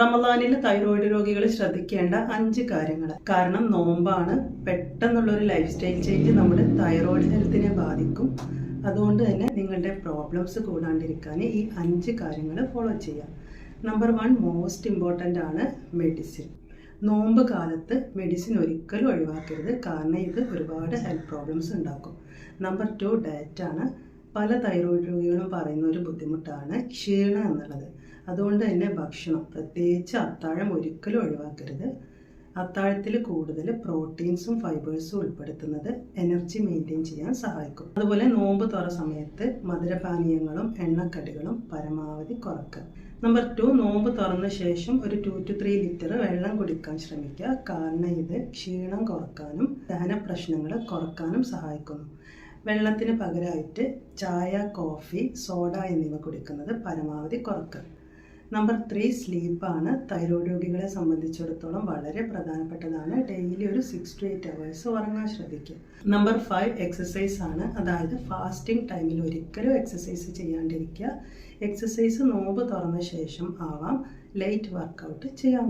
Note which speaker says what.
Speaker 1: റമദാനിൽ തൈറോയിഡ് രോഗികൾ ശ്രദ്ധിക്കേണ്ട അഞ്ച് കാര്യങ്ങൾ കാരണം നോമ്പാണ്. പെട്ടെന്നുള്ള ഒരു ലൈഫ് സ്റ്റൈൽ ചേഞ്ച് നമ്മുടെ തൈറോയിഡ് ഹെൽത്തിനെ ബാധിക്കും. അതുകൊണ്ട് തന്നെ നിങ്ങളുടെ പ്രോബ്ലംസ് കൂടാണ്ടിരിക്കാൻ ഈ അഞ്ച് കാര്യങ്ങൾ ഫോളോ ചെയ്യാം. നമ്പർ വൺ മോസ്റ്റ് ഇമ്പോർട്ടന്റ് ആണ് മെഡിസിൻ നോമ്പ് കാലത്ത് മെഡിസിൻ ഒരിക്കലും ഒഴിവാക്കരുത്. കാരണം ഇത് ഒരുപാട് ഹെൽത്ത് പ്രോബ്ലംസ് ഉണ്ടാക്കും. നമ്പർ ടു ഡയറ്റാണ് പല തൈറോയിഡ് രോഗികളും പറയുന്ന ഒരു ബുദ്ധിമുട്ടാണ് ക്ഷീണം എന്നുള്ളത്. അതുകൊണ്ട് തന്നെ ഭക്ഷണം പ്രത്യേകിച്ച് അത്താഴം ഒരിക്കലും ഒഴിവാക്കരുത്. അത്താഴത്തിൽ കൂടുതൽ പ്രോട്ടീൻസും ഫൈബേഴ്സും ഉൾപ്പെടുത്തുന്നത് എനർജി മെയിന്റെയിൻ ചെയ്യാൻ സഹായിക്കും. അതുപോലെ നോമ്പ് തുറ സമയത്ത് മധുരപാനീയങ്ങളും എണ്ണക്കടികളും പരമാവധി കുറക്കുക. നമ്പർ ടു നോമ്പ് തുറന്ന ശേഷം ഒരു ടു ടു ത്രീ ലിറ്റർ വെള്ളം കുടിക്കാൻ ശ്രമിക്കുക. കാരണം ഇത് ക്ഷീണം കുറക്കാനും ദഹന പ്രശ്നങ്ങൾ കുറക്കാനും സഹായിക്കുന്നു. വെള്ളത്തിന് പകരമായിട്ട് ചായ കോഫി സോഡ എന്നിവ കുടിക്കുന്നത് പരമാവധി കുറക്കുക. Number three സ്ലീപ്പാണ്. തൈറോയ്ഡ് രോഗികളെ സംബന്ധിച്ചിടത്തോളം വളരെ പ്രധാനപ്പെട്ടതാണ്. ഡെയിലി ഒരു സിക്സ് ടു എയ്റ്റ് അവേഴ്സ് ഉറങ്ങാൻ ശ്രദ്ധിക്കുക. നമ്പർ ഫൈവ് എക്സസൈസ് ആണ്. അതായത് ഫാസ്റ്റിംഗ് ടൈമിൽ ഒരിക്കലും എക്സസൈസ് ചെയ്യാണ്ടിരിക്കുക. എക്സസൈസ് നോമ്പ് തുറന്ന ശേഷം ആവാം. ലൈറ്റ് വർക്കൗട്ട് ചെയ്യാം.